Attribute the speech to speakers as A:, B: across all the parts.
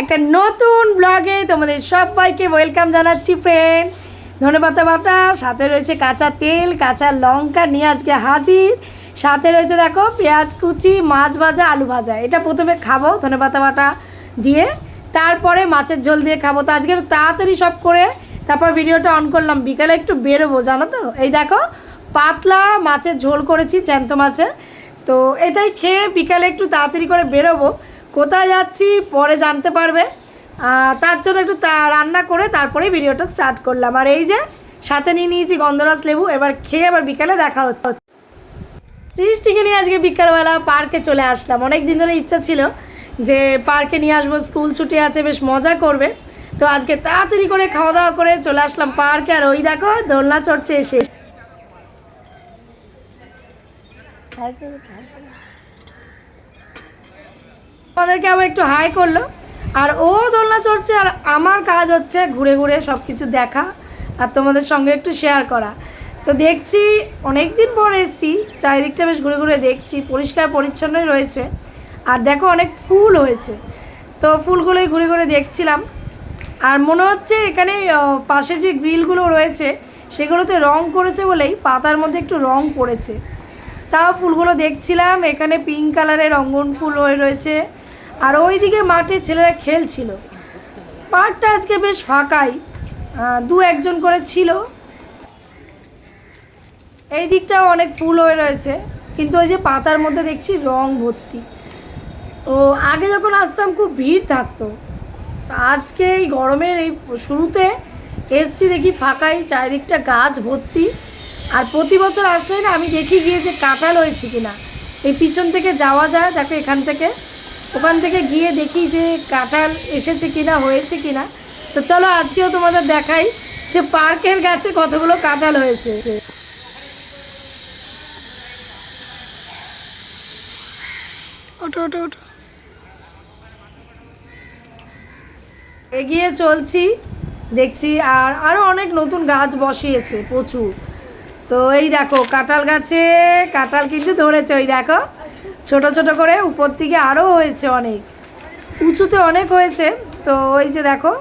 A: একটা নতুন ব্লগে তোমাদের সবাইকে ওয়েলকাম জানাচ্ছি ফ্রেন্ডস ধনেপাতা বাটা সাথে রয়েছে কাঁচা তেল, কাঁচা লঙ্কা নিয়ে আজকে হাজির। সাথে রয়েছে দেখো পেঁয়াজ কুচি, মাছ ভাজা, আলু ভাজা। এটা প্রথমে খাব ধনেপাতা বাটা দিয়ে। তারপরে মাছের ঝোল দিয়ে খাব। তো আজকে তাড়াতাড়ি সব করে তারপর ভিডিওটা অন করলাম। বিকালে একটু বেরোবো, জানো তো? এই দেখো, পাতলা মাছের ঝোল করেছি, জ্যান্ত মাছের। তো এটাই খেয়ে বিকালে একটু তাড়াতাড়ি করে বেরোবো। কোথায় যাচ্ছি পরে জানতে পারবে। তার জন্য একটু রান্না করে তারপরে ভিডিওটা স্টার্ট করলাম। আর এই যে, সাথে নিয়ে নিয়েছি গন্ধরাজ লেবু, এবার খেয়ে আবার বিকালে দেখা হচ্ছে। সৃষ্টিকে নিয়ে আজকে বিকালবেলা পার্কে চলে আসলাম। অনেক দিন ধরে ইচ্ছা ছিল যে পার্কে নিয়ে আসব, স্কুল ছুটি আছে, বেশ মজা করবে। তো আজকে তাড়াতাড়ি করে খাওয়া দাওয়া করে চলে আসলাম পার্কে। আর ওই দেখো, দোলনা চড়ছে এসে। আমাদেরকে আবার একটু হাই করল। আর ও দোলনা চড়ছে আর আমার কাজ হচ্ছে ঘুরে ঘুরে সব কিছু দেখা আর তোমাদের সঙ্গে একটু শেয়ার করা। তো দেখছি অনেক দিন পর এসেছি, চারিদিকটা বেশ ঘুরে ঘুরে দেখছি, পরিষ্কার পরিচ্ছন্নই রয়েছে। আর দেখো অনেক ফুল হয়েছে। তো ফুলগুলোই ঘুরে ঘুরে দেখছিলাম। আর মনে হচ্ছে এখানে পাশে যে গ্রিলগুলো রয়েছে, সেগুলোতে রং করেছে বলেই পাতার মধ্যে একটু রং পড়েছে। তাও ফুলগুলো দেখছিলাম, এখানে পিঙ্ক কালারের রঙ্গন ফুল হয়ে রয়েছে। আর ওইদিকে মাঠে ছেলেরা খেলছিল। পার্কটা আজকে বেশ ফাঁকাই দু একজন করে ছিল। এই দিকটাও অনেক ফুল হয়ে রয়েছে, কিন্তু ওই যে পাতার মধ্যে দেখছি রং ভর্তি। তো আগে যখন আসতাম খুব ভিড় থাকতো। আজকে এই গরমের এই শুরুতে এসছি দেখি ফাঁকাই, চারিদিকটা গাছ ভর্তি। আর প্রতি বছর আসলে না আমি দেখি গিয়ে যে কাঁঠাল হয়েছে কিনা। এই পিছন থেকে যাওয়া যায়, দেখো এখান থেকে। ওখান থেকে গিয়ে দেখি যে কাঁঠাল এসেছে কিনা, হয়েছে কিনা। তো চলো আজকেও তোমাদের দেখাই যে পার্কের গাছে কতগুলো কাঁঠাল হয়েছে। এগিয়ে চলছি, দেখছি আর আরও অনেক নতুন গাছ বসিয়েছে প্রচুর। তো এই দেখো, কাঁঠাল গাছে, কাঁঠাল কিন্তু ধরেছে, ওই দেখো। ছোট ছোট করে উপর থেকে আরও হয়েছে অনেক। উঁচুতে অনেক হয়েছে। তো ওই যে দেখো,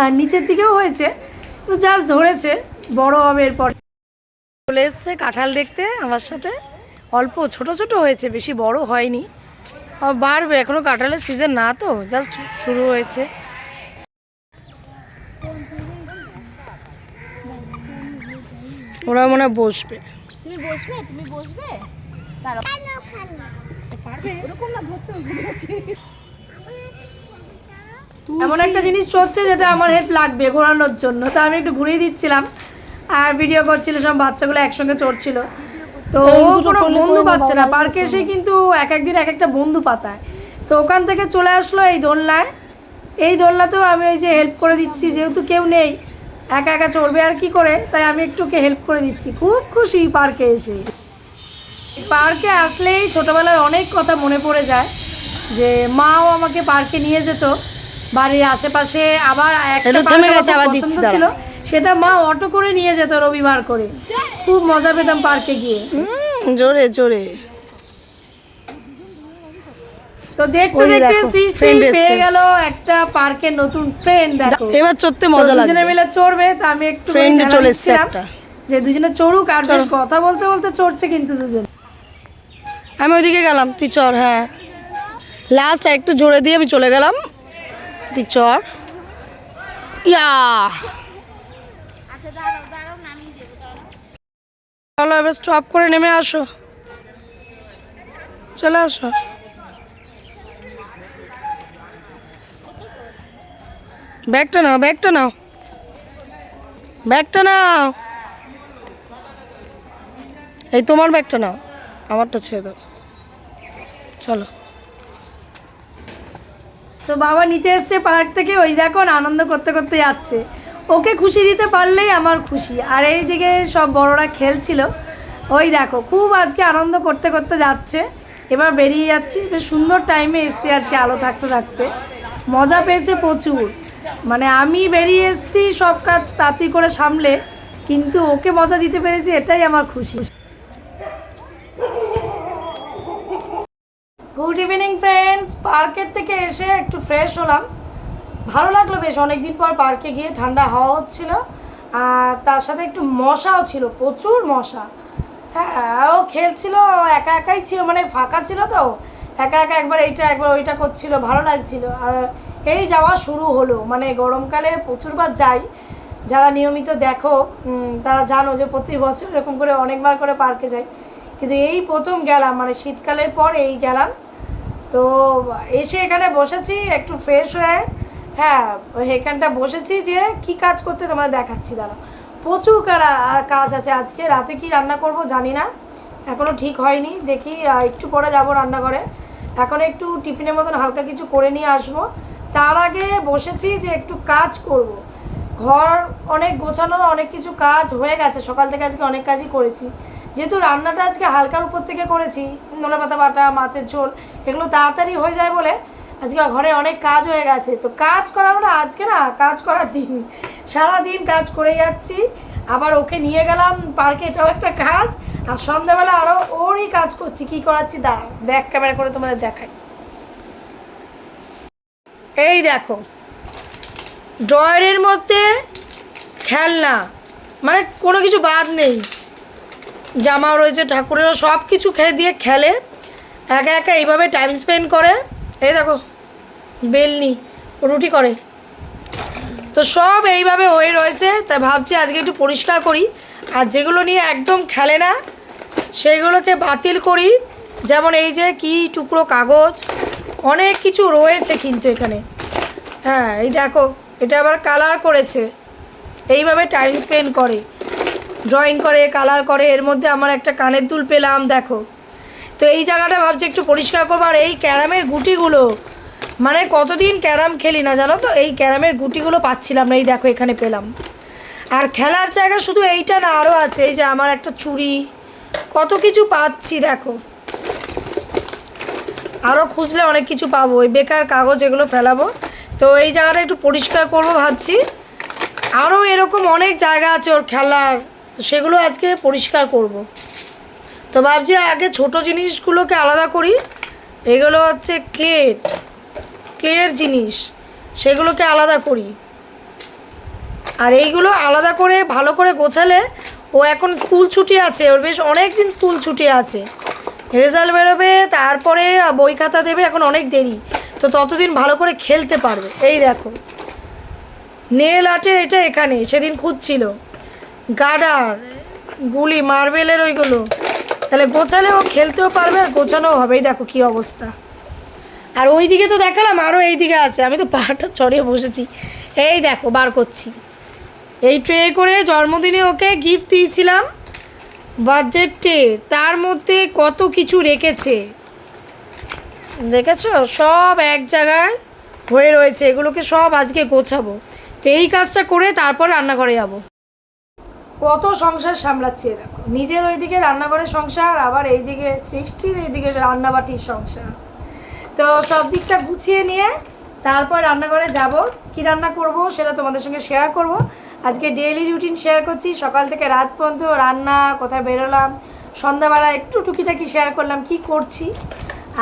A: আর নিচের দিকেও হয়েছে। তো জাস্ট ধরেছে, বড় হবে এরপর চলে এসছে কাঁঠাল দেখতে আমার সাথে। অল্প, ছোট ছোট হয়েছে, বেশি বড় হয়নি। বাড়বে এখনও কাঁঠালের সিজন না তো জাস্ট শুরু হয়েছে। ওরা মনে বসবে।
B: বসবে? তুমি বসবে? দাঁড়াও। পারবে? এরকম না ধরতে
A: এমন একটা জিনিস চলছে যেটা আমার হেল্প লাগবে ঘোরানোর জন্য। তা আমি একটু ঘুরিয়ে দিচ্ছিলাম। আর ভিডিও করছিল সব বাচ্চাগুলো একসঙ্গে চড়ছিল। তো কোনো বন্ধু পাচ্ছে না। পার্কে এসে কিন্তু এক একদিন এক একটা বন্ধু পাতায়। তো ওখান থেকে চলে আসলো এই দোলনায়। এই দোলনাতেও আমি ওই যে হেল্প করে দিচ্ছি যেহেতু কেউ নেই একা একা চড়বে আর কি করে তাই আমি একটুকে হেল্প করে দিচ্ছি। খুব খুশি পার্কে এসে। পার্কে আসলেই ছোটোবেলায় অনেক কথা মনে পড়ে যায় যে মাও আমাকে পার্কে নিয়ে যেত। বাড়ির আশেপাশে আবার একটা পছন্দ ছিল। সেটা মা অটো করে নিয়ে যেত রবিবার করে। খুব মজা পেতাম পার্কে গিয়ে।
C: জোরে জোরে।
A: তো দেখতে দেখতে
C: দেখো,
A: সৃষ্টি পেয়ে গেল একটা পার্কের নতুন ফ্রেন্ড দেখো।
C: এবার চড়তে মজা
A: দুজনে মিলে চড়বে তা আমি একটু
C: ফ্রেন্ড চলে এসছে একটা।
A: যে দুজনে চড়ুক আর বেশ কথা বলতে বলতে চড়ছে কিন্তু দুজন।
C: আমি ওইদিকে গেলাম, তুই চর হ্যাঁ। লাস্ট একটু জোরে দিয়ে আমি চলে গেলাম। তুই চর। ইয়া। চলো, এবার স্টপ করে নেমে আসো। চলে আসো। ব্যাগটা নাও ব্যাগটা নাও। ব্যাগটা নাও। এই তোমার ব্যাগটা নাও, আমারটা ছেড়ে দাও। চলো।
A: তো বাবা নিতে এসছে পার্ক থেকে, ওই দেখো আনন্দ করতে করতে যাচ্ছে। ওকে খুশি দিতে পারলেই আমার খুশি। আর এইদিকে সব বড়রা খেলছিল। ওই দেখো, খুব আজকে আনন্দ করতে করতে যাচ্ছে। এবার বেরিয়ে যাচ্ছি। বেশ সুন্দর টাইমে এসছি আজকে আলো থাকতে থাকতে। মজা পেয়েছে প্রচুর। মানে আমি বেরিয়ে এসছি সব কাজ তাড়াতাড়ি করে সামলে, কিন্তু ওকে মজা দিতে পেরেছি, এটাই আমার খুশি। গুড ইভিনিং ফ্রেন্ডস পার্কের থেকে এসে একটু ফ্রেশ হলাম। ভালো লাগল বেশ, অনেকদিন পর পার্কে গিয়ে ঠান্ডা হাওয়া হচ্ছিল। আর তার সাথে একটু মশাও ছিল, প্রচুর মশা। হ্যাঁ ও খেলছিল, একা একাই ছিল মানে ফাঁকা ছিল তো। একা একা একবার এইটা, একবার ওইটা করছিল, ভালো লাগছিল। আর এই যাওয়া শুরু হলো মানে গরমকালে প্রচুরবার যাই। যারা নিয়মিত দেখো তারা জানো যে প্রতি বছর এরকম করে অনেকবার করে পার্কে যাই। কিন্তু এই প্রথম গেলাম মানে শীতকালের পর এই গেলাম। তো এসে এখানে বসেছি, একটু ফ্রেশ হয়ে হ্যাঁ এখানটা বসেছি যে কি কাজ করতে তোমাদের দেখাচ্ছি দাঁড়া প্রচুর কারা কাজ আছে আজকে, রাতে কি রান্না করব জানি না এখনও ঠিক হয়নি, দেখি একটু পরে যাব রান্নাঘরে। এখন একটু টিফিনের মতন হালকা কিছু করে নিয়ে আসব। তার আগে বসেছি যে একটু কাজ করব। ঘর অনেক গোছানো, অনেক কিছু কাজ হয়ে গেছে, সকাল থেকে আজকে অনেক কাজই করেছি। যেহেতু রান্নাটা আজকে হালকার উপর থেকে করেছি, ধনে পাতা বাটা, মাছের ঝোল, এগুলো তাড়াতাড়ি হয়ে যায় বলে আজকে ঘরে অনেক কাজ হয়ে গেছে। তো কাজ করা না আজকে না কাজ করার দিন। সারা দিন কাজ করে যাচ্ছি, আবার ওকে নিয়ে গেলাম পার্কে, এটাও একটা কাজ। আর সন্ধ্যাবেলা আরও ওরই কাজ করছি, কি করাচ্ছি দাঁড়া ব্যাক ক্যামেরা করে তোমাদের দেখাই। এই দেখো, ড্রয়ারের মধ্যে খেলনা মানে কোনো কিছু বাদ নেই। জামাও রয়েছে, ঠাকুরেরও সব কিছু খেয়ে দিয়ে খেলে। একা একা এইভাবে টাইম স্পেন্ড করে। এই দেখো, বেলনি, রুটি করে। তো সব এইভাবে হয়ে রয়েছে, তাই ভাবছি আজকে একটু পরিষ্কার করি। আর যেগুলো নিয়ে একদম খেলে না সেইগুলোকে বাতিল করি। যেমন এই যে কি টুকরো কাগজ, অনেক কিছু রয়েছে কিন্তু এখানে। হ্যাঁ এই দেখো, এটা আবার কালার করেছে। এইভাবে টাইম স্পেন্ড করে। ড্রয়িং করে কালার করে, এর মধ্যে আমার একটা কানের দুল পেলাম, দেখো। তো এই জায়গাটা ভাবছি একটু পরিষ্কার করব, আর এই ক্যারামের গুটিগুলো মানে কতদিন ক্যারাম খেলি না জানো তো? এই ক্যারামের গুটিগুলো পাচ্ছিলাম না, এই দেখো এখানে পেলাম। আর খেলার জায়গা শুধু এইটা না আরও আছে, এই যে আমার একটা চুড়ি, কত কিছু পাচ্ছি, দেখো। আরও খুঁজলে অনেক কিছু পাবো, ওই বেকার কাগজ এগুলো ফেলাবো। তো এই জায়গাটা একটু পরিষ্কার করব ভাবছি। আরও এরকম অনেক জায়গা আছে ওর খেলার। তো সেগুলো আজকে পরিষ্কার করব। তো ভাবছি আগে ছোট জিনিসগুলোকে আলাদা করি। এগুলো হচ্ছে ক্লের ক্লের জিনিস, সেগুলোকে আলাদা করি। আর এইগুলো আলাদা করে ভালো করে গোছালে ও এখন স্কুল ছুটি আছে, ওর বেশ অনেক দিন স্কুল ছুটি আছে। রেজাল্ট বেরোবে, তারপরে বই খাতা দেবে, এখন অনেক দেরি। তো ততদিন ভালো করে খেলতে পারবে। এই দেখো। নেল আর্টের এটা এখানে, সেদিন খুঁজছিল। গার্ডার গুলি মার্বেলের ওইগুলো। তাহলে গোছালে ও খেলতেও পারবে আর গোছানোও হবে। এই দেখো কী অবস্থা। আর ওই দিকে তো দেখালাম আরও এই দিকে আছে। আমি তো পাহাড়টা চড়িয়ে বসেছি। এই দেখো, বার করছি। এই ট্রে করে জন্মদিনে ওকে গিফট দিয়েছিলাম বাজেট ট্রে তার মধ্যে কত কিছু রেখেছে। দেখেছ? সব এক জায়গায় হয়ে রয়েছে। এগুলোকে সব আজকে গোছাবো। তো এই কাজটা করে তারপর রান্নাঘরে যাব। কত সংসার সামলাচ্ছে দেখো নিজের ওইদিকে রান্নাঘরের সংসার, আবার এইদিকে সৃষ্টির এইদিকে রান্নাবাটির সংসার। তো সব দিকটা গুছিয়ে নিয়ে তারপর রান্নাঘরে যাব। কি রান্না করব সেটা তোমাদের সঙ্গে শেয়ার করব। আজকে ডেইলি রুটিন শেয়ার করছি। সকাল থেকে রাত পর্যন্ত রান্না, কোথায় বেরোলাম, সন্ধ্যাবেলা একটু টুকিটাকি শেয়ার করলাম কি করছি,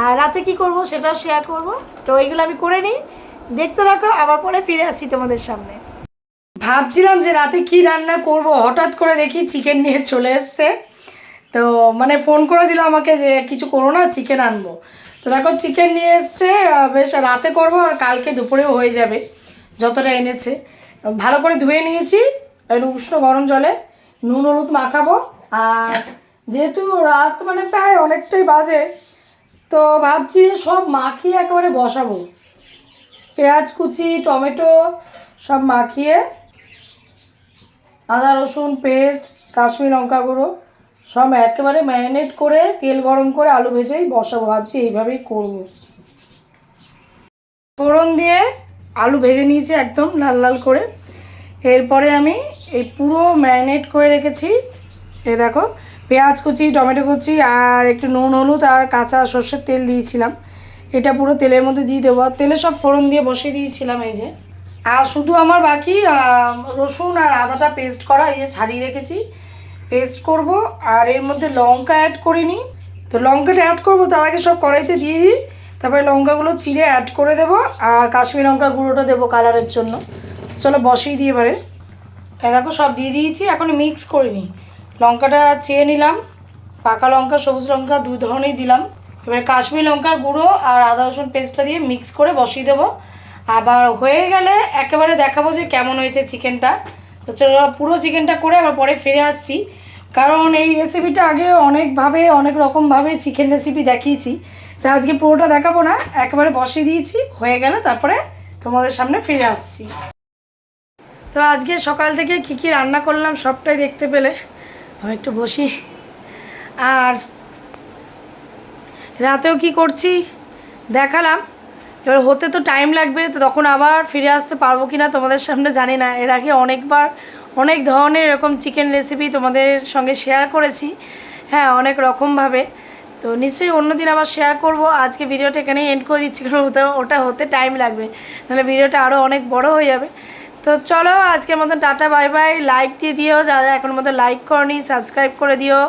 A: আর রাতে কি করব সেটাও শেয়ার করব। তো এইগুলো আমি করে নিই। দেখতে থাকো, আবার পরে ফিরে আসছি তোমাদের সামনে। ভাবছিলাম যে রাতে কি রান্না করব, হঠাৎ করে দেখি চিকেন নিয়ে চলে এসছে। তো মানে ফোন করে দিল আমাকে যে কিছু করো না চিকেন আনব। তো দেখো চিকেন নিয়ে এসছে বেশ রাতে করব আর কালকে দুপুরেও হয়ে যাবে, যতটা এনেছে। ভালো করে ধুয়ে নিয়েছি উষ্ণ গরম জলে, নুন হলুদ মাখাবো। আর যেহেতু রাত মানে প্রায় অনেকটাই বাজে, তো ভাবছি সব মাখিয়ে একেবারে বসাবো। পেঁয়াজ কুচি, টমেটো সব মাখিয়ে আদা, রসুন, পেস্ট, কাশ্মীর লঙ্কা গুঁড়ো সব একেবারে ম্যারিনেট করে তেল গরম করে আলু ভেজেই বসাবো। ভাবছি এইভাবেই করব। ফোড়ন দিয়ে আলু ভেজে নিয়েছি একদম লাল লাল করে। এরপরে আমি এই পুরো ম্যারিনেট করে রেখেছি। এ দেখো, পেঁয়াজ কুচি, টমেটো কুচি আর একটু নুন, হলুদ আর কাঁচা সর্ষের তেল দিয়েছিলাম। এটা পুরো তেলের মধ্যে দিয়ে দেবো। আর তেলে সব ফোড়ন দিয়ে বসিয়ে দিয়েছিলাম এই যে। আর শুধু আমার বাকি রসুন আর আদাটা পেস্ট করা, এই যে ছাড়িয়ে রেখেছি। পেস্ট করব, আর এর মধ্যে লঙ্কা অ্যাড করিনি তো লঙ্কাটা অ্যাড করব, তার আগে সব কড়াইতে দিয়ে দিই। তারপরে লঙ্কাগুলো চিড়ে অ্যাড করে দেবো, আর কাশ্মীর লঙ্কা গুঁড়োটা দেবো কালারের জন্য। চলো বসিয়ে দিয়ে এবারে। দেখো সব দিয়ে দিয়েছি, এখন মিক্স করিনি লঙ্কাটা চেয়ে নিলাম, পাকা লঙ্কা, সবুজ লঙ্কা দুই ধরনেরই দিলাম। এবারে কাশ্মীর লঙ্কার গুঁড়ো আর আদা রসুন পেস্টটা দিয়ে মিক্স করে বসিয়ে দেবো। আবার হয়ে গেলে একেবারে দেখাবো যে কেমন হয়েছে চিকেনটা। তো চলো পুরো চিকেনটা করে আবার পরে ফিরে আসছি। কারণ এই রেসিপিটা আগে অনেকভাবে, অনেক রকমভাবে চিকেন রেসিপি দেখিয়েছি। তা আজকে পুরোটা দেখাবো না, একেবারে বসিয়ে দিয়েছি, হয়ে গেলে তারপরে তোমাদের সামনে ফিরে আসছি। তো আজকে সকাল থেকে কী কী রান্না করলাম সবটাই দেখতে পেলে। আমি একটু বসি। আর রাতেও কি করছি দেখালাম। এবার হতে তো টাইম লাগবে, তো তখন আবার ফিরে আসতে পারব কি না তোমাদের সামনে জানি না। এর আগে অনেকবার অনেক ধরনের এরকম চিকেন রেসিপি তোমাদের সঙ্গে শেয়ার করেছি। হ্যাঁ অনেক রকমভাবে তো নিশ্চয়ই অন্যদিন আবার শেয়ার করব। আজকে ভিডিওটা এখানেই এন্ড করে দিচ্ছি, কারণ ওটা ওটা হতে টাইম লাগবে। নাহলে ভিডিওটা আরও অনেক বড় হয়ে যাবে। তো চলো আজকের মতন টাটা, বাই বাই। লাইক দিয়ে দিও, যারা এখন মতো লাইক করনি সাবস্ক্রাইব করে দিও।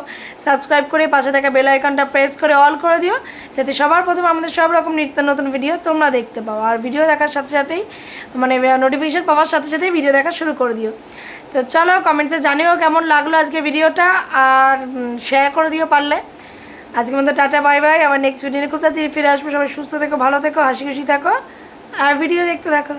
A: সাবস্ক্রাইব করে পাশে থাকা বেল আইকনটা প্রেস করে অল করে দিও, যাতে সবার প্রথমে আমাদের সব রকম নিত্য নতুন ভিডিও তোমরা দেখতে পাও। আর ভিডিও দেখার সাথে সাথেই মানে নোটিফিকেশান পাওয়ার সাথে সাথেই ভিডিও দেখা শুরু করে দিও। তো চলো কমেন্টসে জানিও কেমন লাগল আজকে ভিডিওটা আর শেয়ার করে দিও পারলে। আজকের মতো টাটা, বাই বাই। আবার নেক্সট ভিডিও খুব তাড়াতাড়ি ফিরে আসব। সবাই সুস্থ থেকো, ভালো থেকো, হাসি খুশি থাকো। আর ভিডিও দেখতে থাকো।